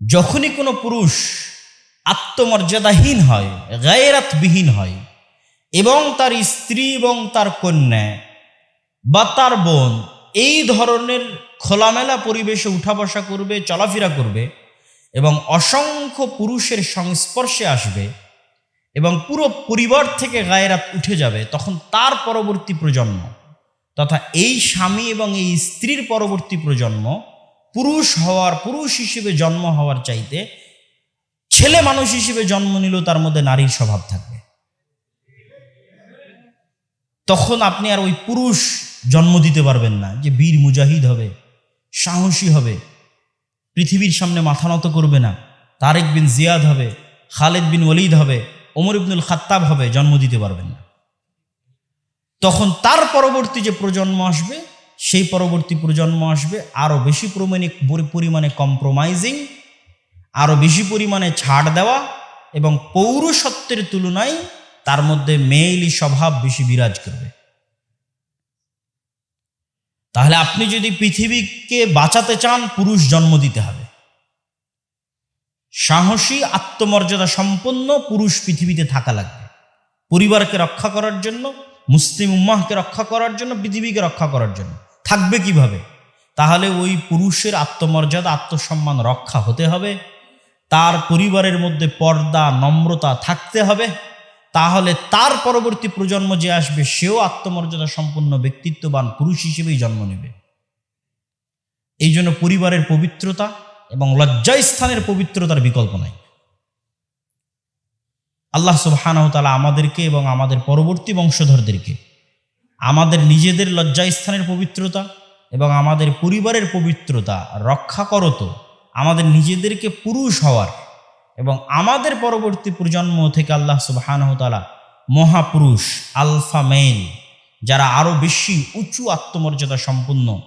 যখনই কোনো পুরুষ আত্মমর্যাদাহীন হয়, গায়েরাতবিহীন হয় এবং তার স্ত্রী এবং তার কন্যা বা তার বোন এই ধরনের খোলামেলা পরিবেশে উঠা বসা করবে, চলাফেরা করবে এবং অসংখ্য পুরুষের সংস্পর্শে আসবে এবং পুরো পরিবার থেকে গায়েরাত উঠে যাবে, তখন তার পরবর্তী প্রজন্ম তথা এই স্বামী এবং এই স্ত্রীর পরবর্তী প্রজন্ম পুরুষ হওয়ার, পুরুষ হিসেবে জন্ম হওয়ার চাইতে ছেলে মানুষ হিসেবে জন্ম নিল তার মধ্যে নারীর স্বভাব থাকবে। তখন আপনি আর ওই পুরুষ জন্ম দিতে পারবেন না যে বীর মুজাহিদ হবে, সাহসী হবে, পৃথিবীর সামনে মাথা নত করবে না, তারেক বিন জিয়াদ হবে, খালেদ বিন ওলিদ হবে, ওমর ইবনুল খাত্তাব হবে, জন্ম দিতে পারবেন না। তখন তার পরবর্তী যে প্রজন্ম আসবে সেই পরবর্তী প্রজন্ম আসবে আরও বেশি পরিমাণে পরিমাণে কম্প্রোমাইজিং আরও বেশি পরিমাণে ছাড় দেওয়া এবং পৌরসত্বের তুলনায় তার মধ্যে মেইলি স্বভাব বেশি বিরাজ করবে। তাহলে আপনি যদি পৃথিবীকে বাঁচাতে চান, পুরুষ জন্ম দিতে হবে। সাহসী, আত্মমর্যাদা সম্পন্ন পুরুষ পৃথিবীতে থাকা লাগবে। পরিবারকে রক্ষা করার জন্য, মুসলিম উম্মাহকে রক্ষা করার জন্য, পৃথিবীকে রক্ষা করার জন্য। থাকবে কীভাবে? তাহলে ওই পুরুষের আত্মমর্যাদা, আত্মসম্মান রক্ষা হতে হবে। তার পরিবারের মধ্যে পর্দা, নম্রতা থাকতে হবে। তাহলে তার পরবর্তী প্রজন্ম যে আসবে, সেও আত্মমর্যাদা সম্পন্ন ব্যক্তিত্ববান পুরুষ হিসেবেই জন্ম নেবে। এই জন্য পরিবারের পবিত্রতা এবং লজ্জাস্থানের পবিত্রতার বিকল্প নাই। আল্লাহ সুবহানাহু তাআলা আমাদেরকে এবং আমাদের পরবর্তী বংশধরদেরকে আমাদের নিজেদের লজ্জাস্থানের পবিত্রতা এবং আমাদের পরিবারের পবিত্রতা রক্ষা করত আমাদের নিজেদেরকে পুরুষ হওয়ার এবং আমাদের পরবর্তী প্রজন্ম থেকে আল্লাহ সুবহানাহু তাআলা মহাপুরুষ, আলফা মেল যারা আরও বেশি উঁচু আত্মমর্যাদা সম্পন্ন,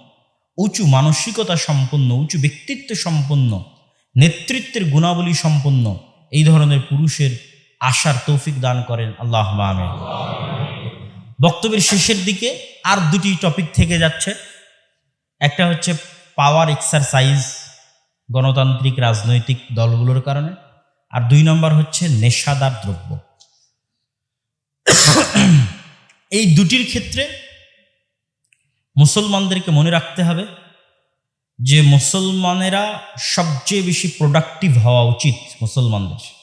উঁচু মানসিকতা সম্পন্ন, উঁচু ব্যক্তিত্ব সম্পন্ন, নেতৃত্বের গুণাবলী সম্পন্ন, এই ধরনের পুরুষের আশার তৌফিক দান করেন। আল্লাহ আমিন। বক্তব্যের শেষের দিকে আর দুটি টপিক থেকে যাচ্ছে। একটা হচ্ছে পাওয়ার এক্সারসাইজ গণতান্ত্রিক রাজনৈতিক দলগুলোর কারণে। আর দুই নম্বর হচ্ছে নেশাদার দ্রব্য। এই দুটির ক্ষেত্রে মুসলমানদেরকে মনে রাখতে হবে যে মুসলমানেরা সবচেয়ে বেশি প্রোডাক্টিভ হওয়া উচিত মুসলমানদের।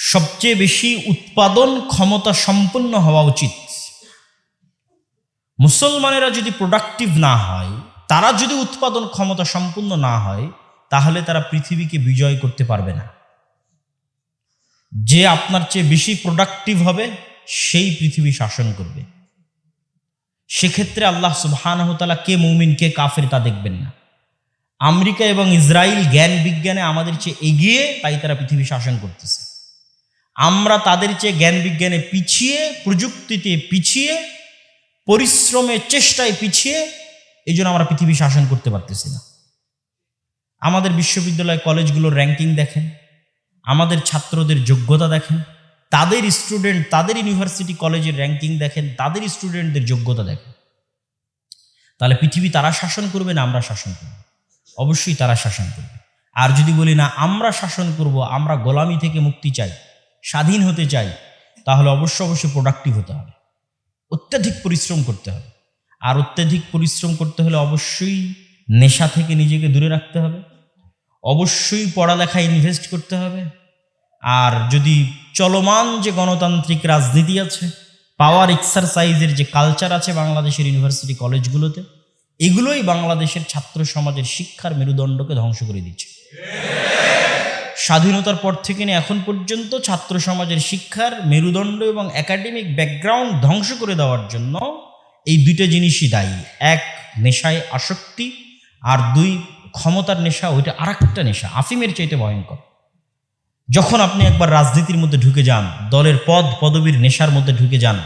সবচেয়ে বেশি উৎপাদন ক্ষমতা সম্পন্ন হওয়া উচিত। মুসলমানেরা যদি প্রোডাক্টিভ না হয়, তারা যদি উৎপাদন ক্ষমতা সম্পূর্ণ না হয়, তাহলে তারা পৃথিবীকে বিজয় করতে পারবে না। যে আপনার চেয়ে বেশি প্রোডাক্টিভ হবে, সেই পৃথিবী শাসন করবে। সেক্ষেত্রে আল্লাহ সুবহানহতালা কে মৌমিন, কে কাফের তা দেখবেন না। আমেরিকা এবং ইসরায়েল জ্ঞান বিজ্ঞানে আমাদের চেয়ে এগিয়ে, তাই তারা পৃথিবী শাসন করতেছে। আমরা তাদের চেয়ে জ্ঞান বিজ্ঞানে পিছিয়ে, প্রযুক্তিতে পিছিয়ে, পরিশ্রমে, চেষ্টায় পিছিয়ে এই জন্য আমরা পৃথিবী শাসন করতে পারতেছি না। আমাদের বিশ্ববিদ্যালয় কলেজগুলোর র্যাঙ্কিং দেখেন, আমাদের ছাত্রদের যোগ্যতা দেখেন, তাদের স্টুডেন্ট তাদের ইউনিভার্সিটি কলেজের র্যাঙ্কিং দেখেন, তাদের স্টুডেন্টদের যোগ্যতা দেখেন। তাহলে পৃথিবী তারা শাসন করবে না আমরা শাসন করব? অবশ্যই তারা শাসন করবে। আর যদি বলি না, আমরা শাসন করব, আমরা গোলামি থেকে মুক্তি চাই স্বাধীন হতে চাই, তাহলে অবশ্য অবশ্যই প্রোডাক্টিভ হতে হবে। অত্যাধিক পরিশ্রম করতে হবে। আর অত্যাধিক পরিশ্রম করতে হলে অবশ্যই নেশা থেকে নিজেকে দূরে রাখতে হবে। অবশ্যই পড়ালেখায় ইনভেস্ট করতে হবে। আর যদি চলমান যে গণতান্ত্রিক রাজনীতি আছে পাওয়ার এক্সারসাইজের যে কালচার আছে বাংলাদেশের ইউনিভার্সিটি কলেজগুলোতে এগুলোই বাংলাদেশের ছাত্র সমাজের শিক্ষার মেরুদণ্ডকে ধ্বংস করে দিচ্ছে। স্বাধীনতার পর থেকে নিয়ে এখন পর্যন্ত ছাত্র সমাজের শিক্ষার মেরুদণ্ড এবং একাডেমিক ব্যাকগ্রাউন্ড ধ্বংস করে দেওয়ার জন্য এই দুইটা জিনিসই দায়ী। এক, নেশায় আসক্তি, আর দুই, ক্ষমতার নেশা, ওইটা আর একটা নেশা। আফিমের চাইতে ভয়ঙ্কর। যখন আপনি একবার রাজনীতির মধ্যে ঢুকে যান, দলের পদ, পদবীর নেশার মধ্যে ঢুকে যান,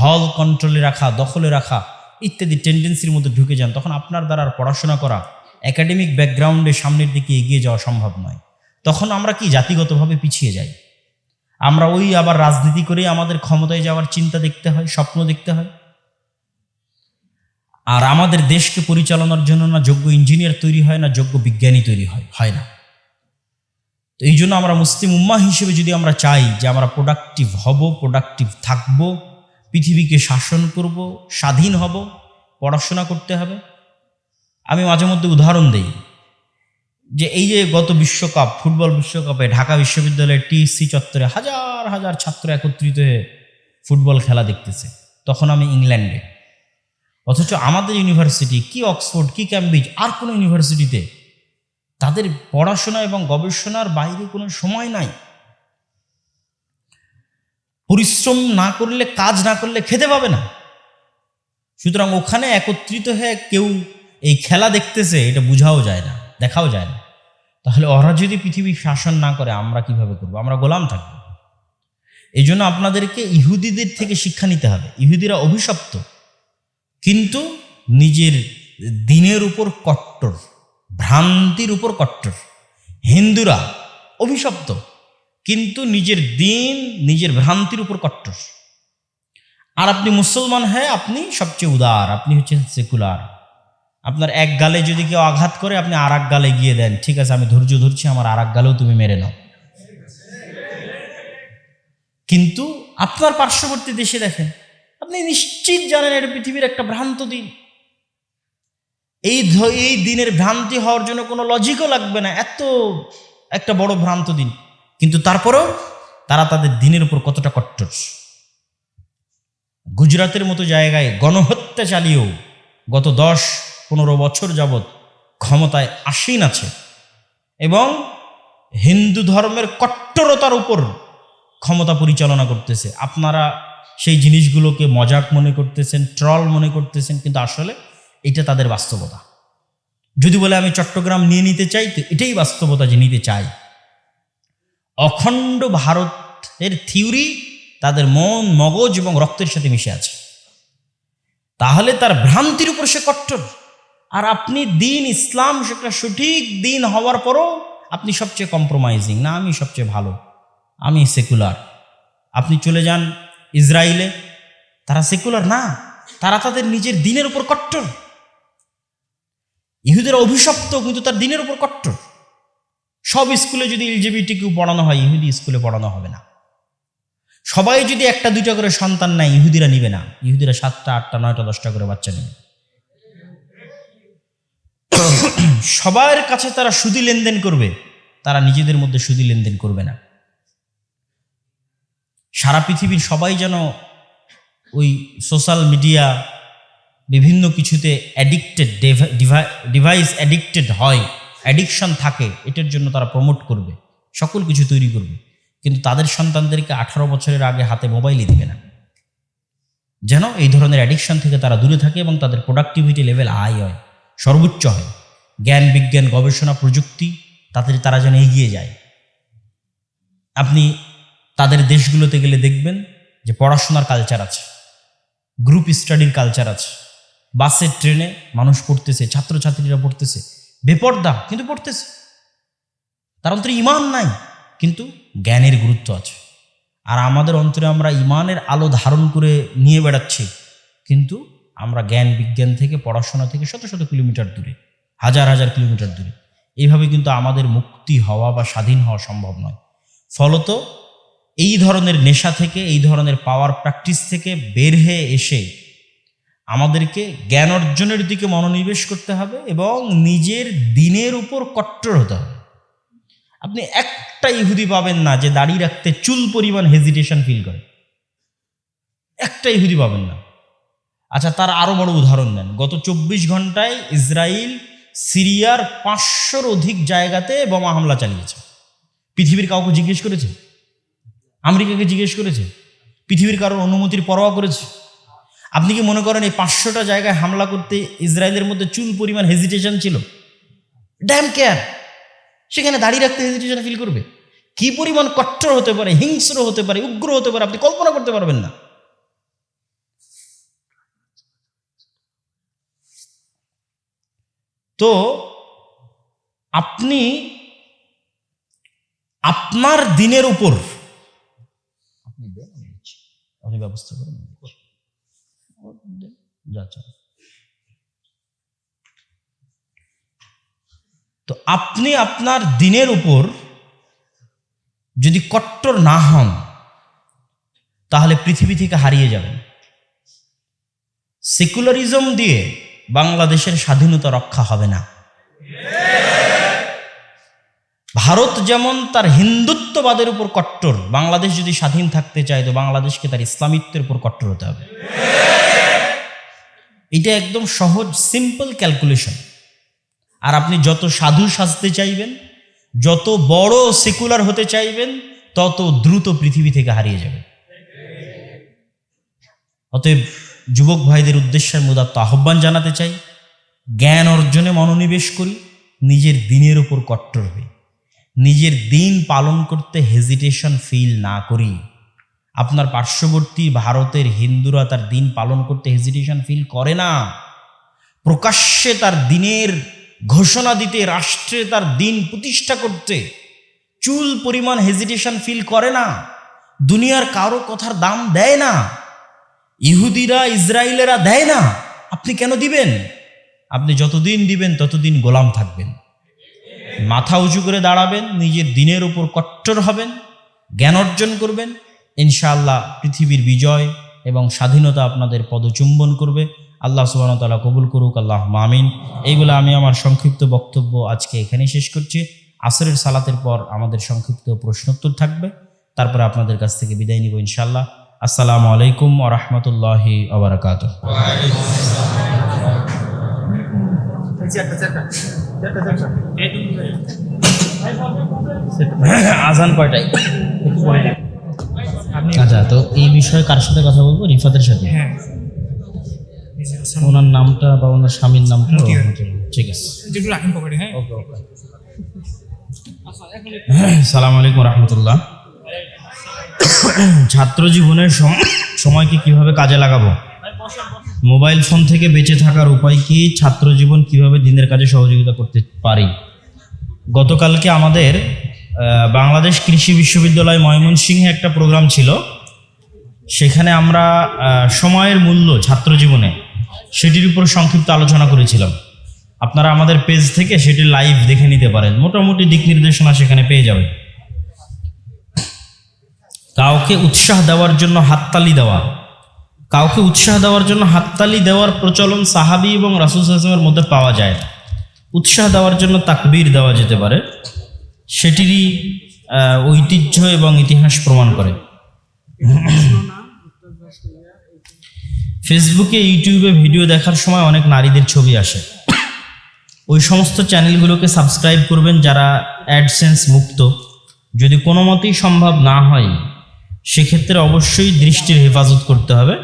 হল কন্ট্রোলে রাখা, দখলে রাখা, ইত্যাদি টেন্ডেন্সির মধ্যে ঢুকে যান, তখন আপনার দ্বারা পড়াশোনা করা, একাডেমিক ব্যাকগ্রাউন্ডে সামনের দিকে এগিয়ে যাওয়া সম্ভব নয়। তখন আমরা কি জাতিগতভাবে পিছিয়ে যাই? আমরা ওই আবার রাজনীতি করে আমাদের ক্ষমতায় যাওয়ার চিন্তা দেখতে হয়, স্বপ্ন দেখতে হয়। আর আমাদের দেশকে পরিচালনার জন্য না যোগ্য ইঞ্জিনিয়ার তৈরি হয়, না যোগ্য বিজ্ঞানী তৈরি হয় হয় না। তো এই জন্য আমরা মুসলিম উম্মা হিসেবে যদি আমরা চাই যে আমরা প্রোডাক্টিভ হব প্রোডাক্টিভ থাকব, পৃথিবীকে শাসন করব, স্বাধীন হব, পড়াশোনা করতে হবে, আমি মাঝে মধ্যে উদাহরণ দেই। যে এই যে গত বিশ্বকাপ, ফুটবল বিশ্বকাপে ঢাকা বিশ্ববিদ্যালয়ের টিএসসি চত্বরে হাজার হাজার ছাত্র একত্রিত হয়ে ফুটবল খেলা দেখতেছে। তখন আমি ইংল্যান্ডে। অথচ আমাদের ইউনিভার্সিটি কি অক্সফোর্ড, কি ক্যামব্রিজ, আর কোনো ইউনিভার্সিটিতে তাদের পড়াশোনা এবং গবেষণার বাইরে কোনো সময় নাই। পরিশ্রম না করলে, কাজ না করলে খেতে পাবে না। সুতরাং ওখানে একত্রিত হয়ে কেউ এই খেলা দেখতেছে, এটা বোঝাও যায় না। দেখাও যায় না। তাহলে ওরা যদি পৃথিবী শাসন না করে, আমরা কীভাবে করব? আমরা গোলাম থাকব। এই জন্য আপনাদেরকে ইহুদিদের থেকে শিক্ষা নিতে হবে। ইহুদিরা অভিশপ্ত, কিন্তু নিজের দিনের উপর কট্টর, ভ্রান্তির উপর কট্টর। হিন্দুরা অভিশপ্ত, কিন্তু নিজের দিন, নিজের ভ্রান্তির উপর কট্টর। আর আপনি মুসলমান হ্যাঁ আপনি সবচেয়ে উদার, আপনি হচ্ছেন সেকুলার। আপনার এক গালে যদি কেউ আঘাত করে, আপনি আর গালে গিয়ে দেন। ঠিক আছে, আমি ধৈর্য ধরছি, আমার আর গালেও তুমি মেরে নাও। কিন্তু আপনার পার্শ্ববর্তী দেশে দেখেন, আপনি নিশ্চিত জানেন এটা পৃথিবীর একটা ভ্রান্ত দিন। এই এই দিনের ভ্রান্তি হওয়ার জন্য কোনো লজিকও লাগবে না, এত একটা বড় ভ্রান্ত দিন। কিন্তু তারপরেও তারা তাদের দিনের উপর কতটা কট্টর। গুজরাতের মতো জায়গায় গণহত্যা চালিয়েও গত দশ পনেরো বছর যাবৎ ক্ষমতায় আসীন আছে এবং হিন্দু ধর্মের কট্টরতার উপর ক্ষমতা পরিচালনা করতেছে। আপনারা সেই জিনিসগুলোকে মজাক মনে করতেছেন, ট্রল মনে করতেছেন, কিন্তু আসলে এটা তাদের বাস্তবতা। যদি বলে আমি চট্টগ্রাম নিয়ে নিতে চাই, তো এটাই বাস্তবতা যে নিতে চাই। অখণ্ড ভারতের থিওরি তাদের মন, মগজ এবং রক্তের সাথে মিশে আছে। তাহলে তার ভ্রান্তির উপর সে কট্টর। আর আপনি দিন ইসলাম সেটা সঠিক দিন হওয়ার পরও আপনি সবচেয়ে কম্প্রোমাইজিং না, আমি সবচেয়ে ভালো। আমি সেকুলার আপনি চলে যান ইসরায়েলে তারা সেকুলার না। তারা তাদের নিজের দিনের উপর কট্টর। ইহুদের অভিশপ্ত, কিন্তু তার দিনের উপর কট্টর। সব স্কুলে যদি এলজিবিটি কেউ পড়ানো হয়, ইহুদি স্কুলে পড়ানো হবে না। সবাই যদি একটা দুইটা করে সন্তান নেয়, ইহুদিরা নিবে না। ইহুদিরা সাতটা, আটটা, নয়টা, দশটা করে বাচ্চা নেবে। সবার কাছে তারা সুদি লেনদেন করবে, তারা নিজেদের মধ্যে সুদি লেনদেন করবে না। সারা পৃথিবীর সবাই যেন ওই সোশ্যাল মিডিয়া, বিভিন্ন কিছুতে অ্যাডিক্টেড ডিভাইস অ্যাডিক্টেড হয় অ্যাডিকশন থাকে, এটার জন্য তারা প্রমোট করবে, সকল কিছু তৈরি করবে। কিন্তু তাদের সন্তানদেরকে আঠারো বছরের আগে হাতে মোবাইলই দিবে না। যেন এই ধরনের অ্যাডিকশন থেকে তারা দূরে থাকে এবং তাদের প্রোডাক্টিভিটি লেভেল হাই হয়। সর্বোচ্চ হয়। জ্ঞান, বিজ্ঞান, গবেষণা, প্রযুক্তি তাদের তারা যেন এগিয়ে যায়। আপনি তাদের দেশগুলোতে গেলে দেখবেন যে পড়াশোনার কালচার আছে গ্রুপ স্টাডির কালচার আছে বাসে ট্রেনে মানুষ পড়তেছে, ছাত্রছাত্রীরা পড়তেছে, বেপর্দা, কিন্তু পড়তেছে। তার অন্তরে ইমান নাই, কিন্তু জ্ঞানের গুরুত্ব আছে। আর আমাদের অন্তরে আমরা ইমানের আলো ধারণ করে নিয়ে বেড়াচ্ছি, কিন্তু আমরা জ্ঞান বিজ্ঞান থেকে পড়াশোনা থেকে শত শত কিলোমিটার দূরে, হাজার হাজার কিলোমিটার দূরে। এইভাবে কিন্তু আমাদের মুক্তি হওয়া বা স্বাধীন হওয়া সম্ভব নয়। ফলত এই ধরনের নেশা থেকে, এই ধরনের পাওয়ার প্র্যাকটিস থেকে বের হয়ে এসে আমাদেরকে জ্ঞান অর্জনের দিকে মনোনিবেশ করতে হবে এবং নিজের দিনের উপর কট্টর হতে হবে। আপনি একটা ইহুদি পাবেন না যে দাড়ি রাখতে চুল পরিমাণ হেজিটেশন ফিল করে। একটা ইহুদি পাবেন না। আচ্ছা তার আরও বড় উদাহরণ দেন। গত চব্বিশ ঘন্টায় ইসরায়েল সিরিয়ার পাঁচশোর অধিক জায়গাতে বোমা হামলা চালিয়েছে। পৃথিবীর কাউকে জিজ্ঞেস করেছে? আমেরিকাকে জিজ্ঞেস করেছে? পৃথিবীর কারোর অনুমতির পরোয়া করেছে? আপনি কি মনে করেন এই পাঁচশোটা জায়গায় হামলা করতে ইসরায়েলের মধ্যে চুল পরিমাণ হেজিটেশন ছিল? ড্যাম কেয়ার সেখানে দাঁড়িয়ে রাখতে হেজিটেশন ফিল করবে? কি পরিমাণ কট্টর হতে পারে, হিংস্র হতে পারে, উগ্র হতে পারে, আপনি কল্পনা করতে পারবেন না। তো আপনি আপনার দিনের উপর আপনি ব্যবস্থা করেন যা চান। তো আপনি আপনার দিনের উপর যদি কট্টর না হন তাহলে পৃথিবী থেকে হারিয়ে যাবেন। সেকুলারিজম দিয়ে বাংলাদেশের স্বাধীনতা রক্ষা হবে না। ভারত যেমন তার হিন্দুত্ববাদের উপর কট্টর, বাংলাদেশ যদি স্বাধীন থাকতে চায় তো বাংলাদেশকে তার ইসলামিত্বের উপর কট্টর হতে হবে। এটা একদম সহজ সিম্পল ক্যালকুলেশন আর আপনি যত সাধু সাজতে চাইবেন, যত বড় সেকুলার হতে চাইবেন, তত দ্রুত পৃথিবী থেকে হারিয়ে যাবে অতএব যুবক ভাইদের উদ্দেশ্যের মুদাত্ত আহ্বান জানাতে চাই। জ্ঞান অর্জনে মনোনিবেশ করি, নিজের দিনের উপর কট্টর হই। নিজের দিন পালন করতে হেজিটেশন ফিল না করি। আপনার পার্শ্ববর্তী ভারতের হিন্দুরা তার দিন পালন করতে হেজিটেশন ফিল করে না। প্রকাশ্যে তার দিনের ঘোষণা দিতে, রাষ্ট্রে তার দিন প্রতিষ্ঠা করতে চুল পরিমাণ হেজিটেশন ফিল করে না। দুনিয়ার কারও কথার দাম দেয় না। ইহুদিরা ইসরায়েলেরা দেয় না। আপনি কেন দিবেন? আপনি যতদিন দিবেন, ততদিন গোলাম থাকবেন। মাথা উঁচু করে দাঁড়াবেন, নিজের দিনের উপর কট্টর হবেন, জ্ঞান অর্জন করবেন। ইনশাআল্লাহ পৃথিবীর বিজয় এবং স্বাধীনতা আপনাদের পদচুম্বন করবে। আল্লাহ সুবাহতাল্লাহ কবুল করুক আল্লাহ মামিন এইগুলো আমি আমার সংক্ষিপ্ত বক্তব্য আজকে এখানেই শেষ করছি। আসরের সালাতের পর আমাদের সংক্ষিপ্ত প্রশ্নোত্তর থাকবে। তারপরে আপনাদের কাছ থেকে বিদায় নিব ইনশাআল্লাহ। আসসালামু আলাইকুম ওয়া রাহমাতুল্লাহি ওয়া বারাকাতুহু। আজান আপনি আচ্ছা তো এই বিষয়ে কার সাথে কথা বলব? রিফাতের সাথে? হ্যাঁ। ওনার নামটা বা ওনার স্বামীর নামটা ঠিক আছে। যেগুলো রাখেন পকেটে হ্যাঁ। সালাম আলাইকুম রহমতুল্লাহ। ছাত্র জীবনের সময়কে কীভাবে কাজে লাগাবো? মোবাইল ফোন থেকে বেঁচে থাকার উপায় কি? ছাত্র জীবন কীভাবে দিনের কাজে সহযোগিতা করতে পারি? গতকালকে আমাদের বাংলাদেশ কৃষি বিশ্ববিদ্যালয় ময়মনসিংহে একটা প্রোগ্রাম ছিল। সেখানে আমরা সময়ের মূল্য ছাত্র জীবনে সেটির উপর সংক্ষিপ্ত আলোচনা করেছিলাম। আপনারা আমাদের পেজ থেকে সেটি লাইভ দেখে নিতে পারেন। মোটামুটি দিক নির্দেশনা সেখানে পেয়ে যাবেন। কাউকে উৎসাহ দেওয়ার জন্য হাততালি দেওয়া। কাউকে উৎসাহ দেওয়ার জন্য হাততালি দেওয়ার প্রচলন সাহাবি এবং রাসুল আসলামের মধ্যে পাওয়া যায় উৎসাহ দেওয়ার জন্য তাকবীর দেওয়া যেতে পারে। সেটিরই ঐতিহ্য এবং ইতিহাস প্রমাণ করে। ফেসবুকে, ইউটিউবে ভিডিও দেখার সময় অনেক নারীদের ছবি আসে। ওই সমস্ত চ্যানেলগুলোকে সাবস্ক্রাইব করবেন যারা অ্যাডসেন্স মুক্ত। যদি কোনো মতেই সম্ভব না হয় সেক্ষেত্রে অবশ্যই দৃষ্টির হেফাজত করতে হবে।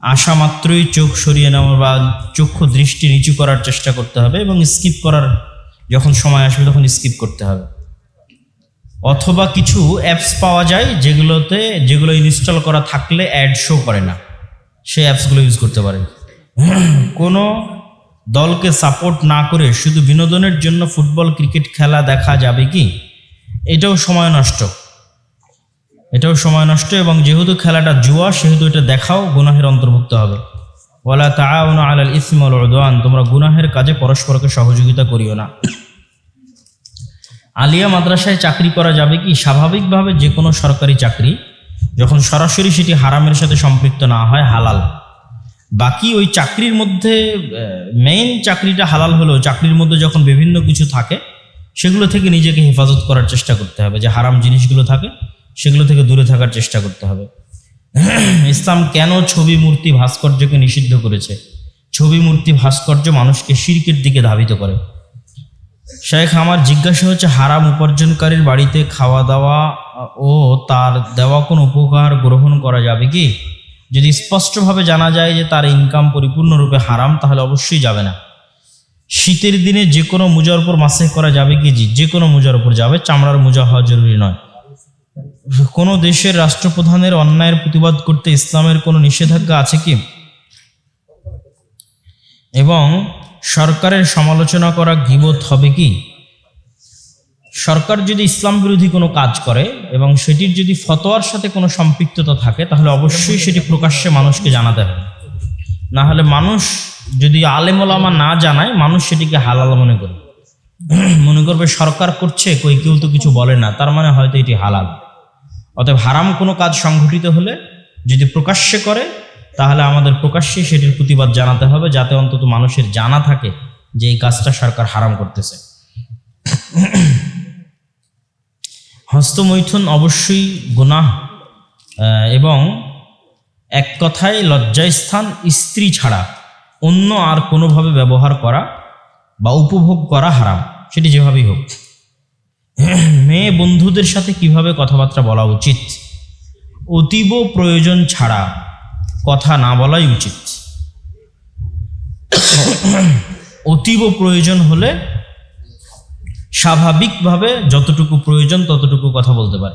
আসা মাত্রই চোখ সরিয়ে নেওয়া বা চক্ষু দৃষ্টি নিচু করার চেষ্টা করতে হবে এবং স্কিপ করার যখন সময় আসবে তখন স্কিপ করতে হবে। অথবা কিছু অ্যাপস পাওয়া যায় যেগুলোতে, যেগুলো ইনস্টল করা থাকলে অ্যাড শো করে না। সেই অ্যাপসগুলো ইউজ করতে পারেন। কোনো দলকে সাপোর্ট না করে শুধু বিনোদনের জন্য ফুটবল, ক্রিকেট খেলা দেখা যাবে কি? এটাও সময় নষ্ট। এটাও সময় নষ্ট এবং যেহেতু খেলাটা জুয়া, সেহেতু এটা দেখাও গুনাহের অন্তর্ভুক্ত হবে। ওয়ালা তাআউনু আলাল ইসমি ওয়াল উদওয়ান, তোমরা গুনাহের কাজে পরস্পরকে সহযোগিতা করিও না। আলিয়া মাদ্রাসায় চাকরি করা যাবে কি? স্বাভাবিকভাবে যে কোনো সরকারি চাকরি, যখন সরাসরি সেটি হারামের সাথে সম্পৃক্ত না হয়, হালাল। বাকি ওই চাকরির মধ্যে মেইন চাকরিটা হালাল হলেও, চাকরির মধ্যে যখন বিভিন্ন কিছু থাকে, সেগুলো থেকে নিজেকে হেফাজত করার চেষ্টা করতে হবে যে হারাম জিনিসগুলো থাকে। সেগুলো থেকে দূরে থাকার চেষ্টা করতে হবে। ইসলাম কেন ছবি মূর্তি ভাস্কর্যকে নিষিদ্ধ করেছে? ছবি মূর্তি ভাস্কর্য মানুষকে শিরকের দিকে ধাবিত করে। শেখ, আমার জিজ্ঞাসা হচ্ছে, হারাম উপার্জনকারীর বাড়িতে খাওয়া দাওয়া ও তার দেওয়া কোনো উপকার গ্রহণ করা যাবে কি? যদি স্পষ্টভাবে জানা যায় যে তার ইনকাম পরিপূর্ণরূপে হারাম, তাহলে অবশ্যই যাবে না। শীতের দিনে যে কোনো মোজার উপর মাসে করা যাবে কি জি? যে কোনো মোজার উপর যাবে, চামড়ার মোজা হওয়া জরুরি নয়। কোনো দেশের রাষ্ট্রপ্রধানের অন্যায়ের প্রতিবাদ করতে ইসলামের কোনো নিষেধাজ্ঞা আছে কি? এবং সরকারের সমালোচনা করা গিবত হবে কি? সরকার যদি ইসলাম বিরোধী কোনো কাজ করে এবং সেটির যদি ফতোয়ার সাথে কোনো সম্পৃক্ততা থাকে, তাহলে অবশ্যই সেটি প্রকাশ্যে মানুষকে জানাতে হবে। না হলে মানুষ যদি আলেমোলামা না জানায়, মানুষ সেটিকে হালাল মনে করে। মনে করবে সরকার করছে, কই কেউ তো কিছু বলে না, তার মানে হয়তো এটি হালাল। অতএব হারাম কোনো কাজ সংঘটিত হলে যদি প্রকাশ্যে করে, তাহলে আমাদের প্রকাশ্যে সেটির প্রতিবাদ জানাতে হবে, যাতে অন্তত মানুষের জানা থাকে যে এই কাজটা সরকার হারাম করতেছে। হস্তমৈথুন অবশ্যই গুনাহ এবং এক কথায় লজ্জাস্থান স্ত্রী ছাড়া অন্য আর কোনোভাবে ব্যবহার করা বা উপভোগ করা হারাম, সেটি যেভাবেই হোক। মেয়ে বন্ধুদের সাথে কীভাবে কথাবার্তা বলা উচিত? অতীব প্রয়োজন ছাড়া কথা না বলাই উচিত। অতীব প্রয়োজন হলে স্বাভাবিকভাবে যতটুকু প্রয়োজন ততটুকু কথা বলতে পারে।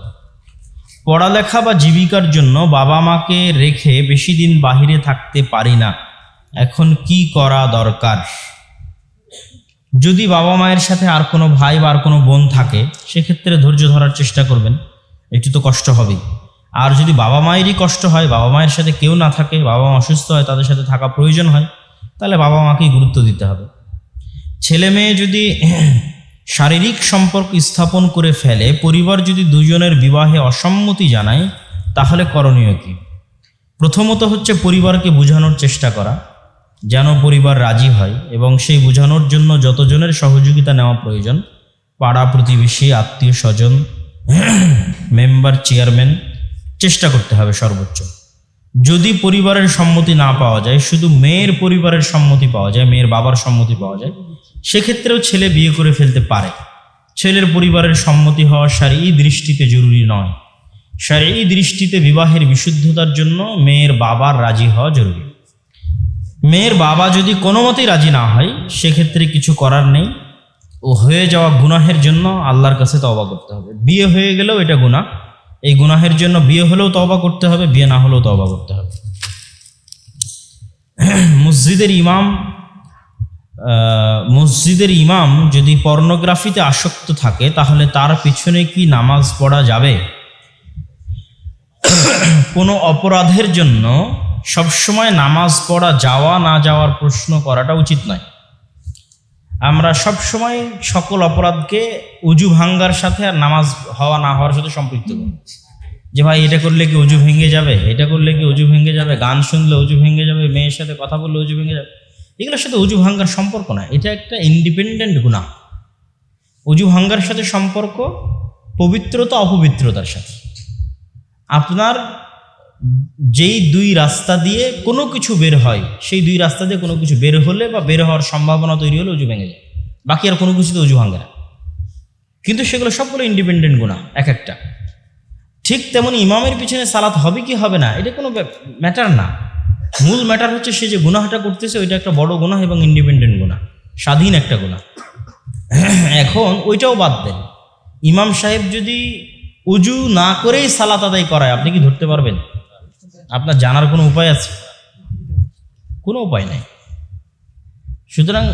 পড়ালেখা বা জীবিকার জন্য বাবা মাকে রেখে বেশি দিন বাহিরে থাকতে পারি না। এখন কি করা দরকার? যদি বাবা মায়ের সাথে আর কোনো ভাই বা আর কোনো বোন থাকে, সেক্ষেত্রে ধৈর্য ধরার চেষ্টা করবেন। একটু তো কষ্ট হবেই। আর যদি বাবা মায়েরই কষ্ট হয়, বাবা মায়ের সাথে কেউ না থাকে, বাবা মা অসুস্থ হয়, তাদের সাথে থাকা প্রয়োজন হয়, তাহলে বাবা মাকেই গুরুত্ব দিতে হবে। ছেলে মেয়ে যদি শারীরিক সম্পর্ক স্থাপন করে ফেলে, পরিবার যদি দুজনের বিবাহে অসম্মতি জানায়, তাহলে করণীয় কি? প্রথমত হচ্ছে পরিবারকে বোঝানোর চেষ্টা করা। যেন পরিবার রাজি হয় এবং সেই বোঝানোর জন্য যতজনের সহযোগিতা নেওয়া প্রয়োজন, পাড়া প্রতিবেশী, আত্মীয় স্বজন, মেম্বার, চেয়ারম্যান, চেষ্টা করতে হবে সর্বোচ্চ। যদি পরিবারের সম্মতি না পাওয়া যায়, শুধু মেয়ের পরিবারের সম্মতি পাওয়া যায়, মেয়ের বাবার সম্মতি পাওয়া যায়, সেক্ষেত্রেও ছেলে বিয়ে করে ফেলতে পারে। ছেলের পরিবারের সম্মতি হওয়া সারি দৃষ্টিতে জরুরি নয়। সারি দৃষ্টিতে বিবাহের বিশুদ্ধতার জন্য মেয়ের বাবার রাজি হওয়া জরুরি। মেয়ের বাবা যদি কোনো মতেই রাজি না হয়, সেক্ষেত্রে কিছু করার নেই। ও হয়ে যাওয়া গুনাহের জন্য আল্লাহর কাছে তওবা করতে হবে। বিয়ে হয়ে গেলেও এটা গুনাহ। এই গুনাহের জন্য বিয়ে হলেও তওবা করতে হবে, বিয়ে না হলেও তওবা করতে হবে। মসজিদের ইমাম মসজিদের ইমাম যদি পর্নোগ্রাফিতে আসক্ত থাকে, তাহলে তার পিছনে কি নামাজ পড়া যাবে? কোনো অপরাধের জন্য সবসময় নামাজ পড়া, যাওয়া না যাওয়ার প্রশ্ন করাটা উচিত নয়। আমরা সবসময় সকল অপরাধকে উজু ভাঙ্গার সাথে আর নামাজ হওয়া না হওয়ার সাথে সম্পৃক্ত করি। যে ভাই, এটা করলে কি উজু ভেঙে যাবে? এটা করলে কি উজু ভেঙে যাবে? গান শুনলে উজু ভেঙে যাবে? মেয়ের সাথে কথা বললে উজু ভেঙে যাবে? এগুলোর সাথে উজু ভাঙ্গার সম্পর্ক না এটা একটা ইন্ডিপেন্ডেন্ট গুণা উজু ভাঙ্গার সাথে সম্পর্ক পবিত্রতা, অপবিত্রতার সাথে। আপনার যেই দুই রাস্তা দিয়ে কোনো কিছু বের হয়, সেই দুই রাস্তা দিয়ে কোনো কিছু বের হলে বা বের হওয়ার সম্ভাবনা তৈরি হলে উজু ভেঙে যায়। বাকি আর কোনো কিছুতে উজু ভাঙে না। কিন্তু সেগুলো সবগুলো ইন্ডিপেন্ডেন্ট গুণা, এক একটা। ঠিক তেমন ইমামের পিছনে সালাত হবে কি হবে না, এটা কোনো ম্যাটার না। মূল ম্যাটার হচ্ছে সে যে গুনাহটা করতেছে, ওইটা একটা বড় গুনাহ এবং ইন্ডিপেন্ডেন্ট গুনাহ স্বাধীন একটা গুনাহ এখন ওইটাও বাদ দেন। ইমাম সাহেব যদি উজু না করেই সালাত আদায় করায়, আপনি কি ধরতে পারবেন? আপনার জানার কোনো উপায় আছে? কোনো উপায় নাই। সুতরাং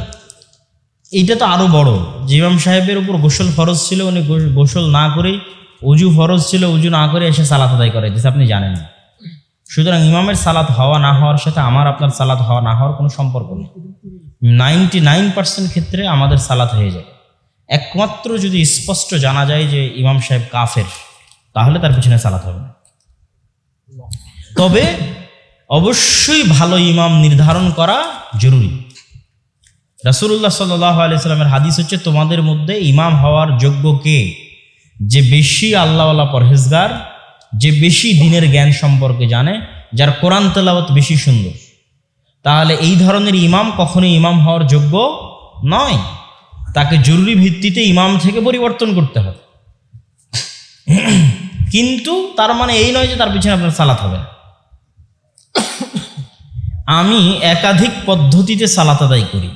এইটা তো আরও বড়। যে ইমাম সাহেবের উপর গোসল ফরজ ছিল, উনি গোসল না করেই উজু ফরজ ছিল, উজু না করে এসে সালাত আদায় করে। দিয়েছে আপনি জানেন। না সুতরাং ইমামের সালাত হওয়া না হওয়ার সাথে আমার, আপনার সালাত হওয়া না হওয়ার কোনো সম্পর্ক নেই। নাইনটি নাইন পার্সেন্ট ক্ষেত্রে আমাদের সালাত হয়ে যায়। একমাত্র যদি স্পষ্ট জানা যায় যে ইমাম সাহেব কাফের, তাহলে তার পিছনে সালাত হবে না। তবে অবশ্যই ভালো ইমাম নির্ধারণ করা জরুরি। রাসুল্লাহ সাল্লাহ আলিয়াল্লামের হাদিস হচ্ছে, তোমাদের মধ্যে ইমাম হওয়ার যোগ্য কে? যে বেশি আল্লাহওয়ালা পরহেজগার, যে বেশি দিনের জ্ঞান সম্পর্কে জানে, যার কোরআন তেলাওয়াত বেশি সুন্দর? তাহলে এই ধরনের ইমাম কখনোই ইমাম হওয়ার যোগ্য নয়। তাকে জরুরি ভিত্তিতে ইমাম থেকে পরিবর্তন করতে হবে। কিন্তু তার মানে এই নয় যে তার পিছনে আপনার সালাত হবে না। আমি একাধিক পদ্ধতিতে সালাত আদায় করি।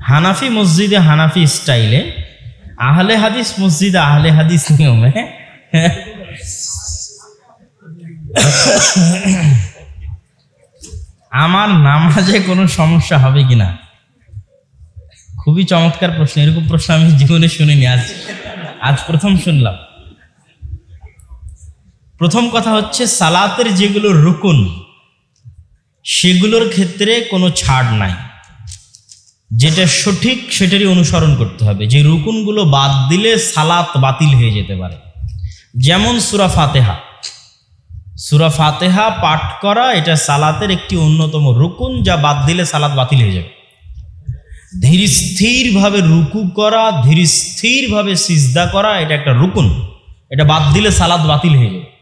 হানাফি মসজিদে হানাফি স্টাইলে, আহলে হাদিস মসজিদে আহলে হাদিস নিয়মে। আমার নামাজে কোনো সমস্যা হবে কিনা খুবই চমৎকার প্রশ্ন, এরকম প্রশ্ন আমি জীবনে শুনিনি, আজ আজ প্রথম শুনলাম। প্রথম কথা হচ্ছে, সালাতের যেগুলো রুকুন সেগুলোর ক্ষেত্রে কোনো ছাড় নাই। যেটা সঠিক সেটারই অনুসরণ করতে হবে। যে রুকুনগুলো বাদ দিলে সালাত বাতিল হয়ে যেতে পারে। যেমন সুরা ফাতেহা। সুরা ফাতেহা পাঠ করা এটা সালাতের একটি অন্যতম রুকুন যা বাদ দিলে সালাত বাতিল হয়ে যাবে। ধীর স্থিরভাবে রুকু করা, ধীর স্থিরভাবে সিজদা করা এটা একটা রুকুন। এটা বাদ দিলে সালাদ বাতিল হয়ে যাবে।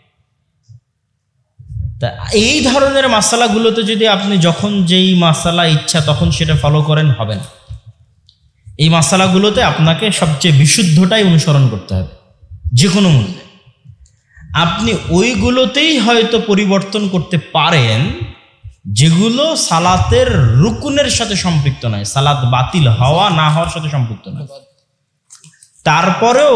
তা এই ধরনের মাসালাগুলোতে যদি আপনি যখন যেই মাসালা ইচ্ছা তখন সেটা ফলো করেন, হবে না। এই মাসালাগুলোতে আপনাকে সবচেয়ে বিশুদ্ধটাই অনুসরণ করতে হবে যে কোনো মূল্যে। আপনি ওইগুলোতেই হয়তো পরিবর্তন করতে পারেন, যেগুলো সালাতের রুকুনের সাথে সম্পৃক্ত নয়। সালাত বাতিল হওয়া, না হওয়ার সাথে সম্পৃক্ত নয়। তারপরেও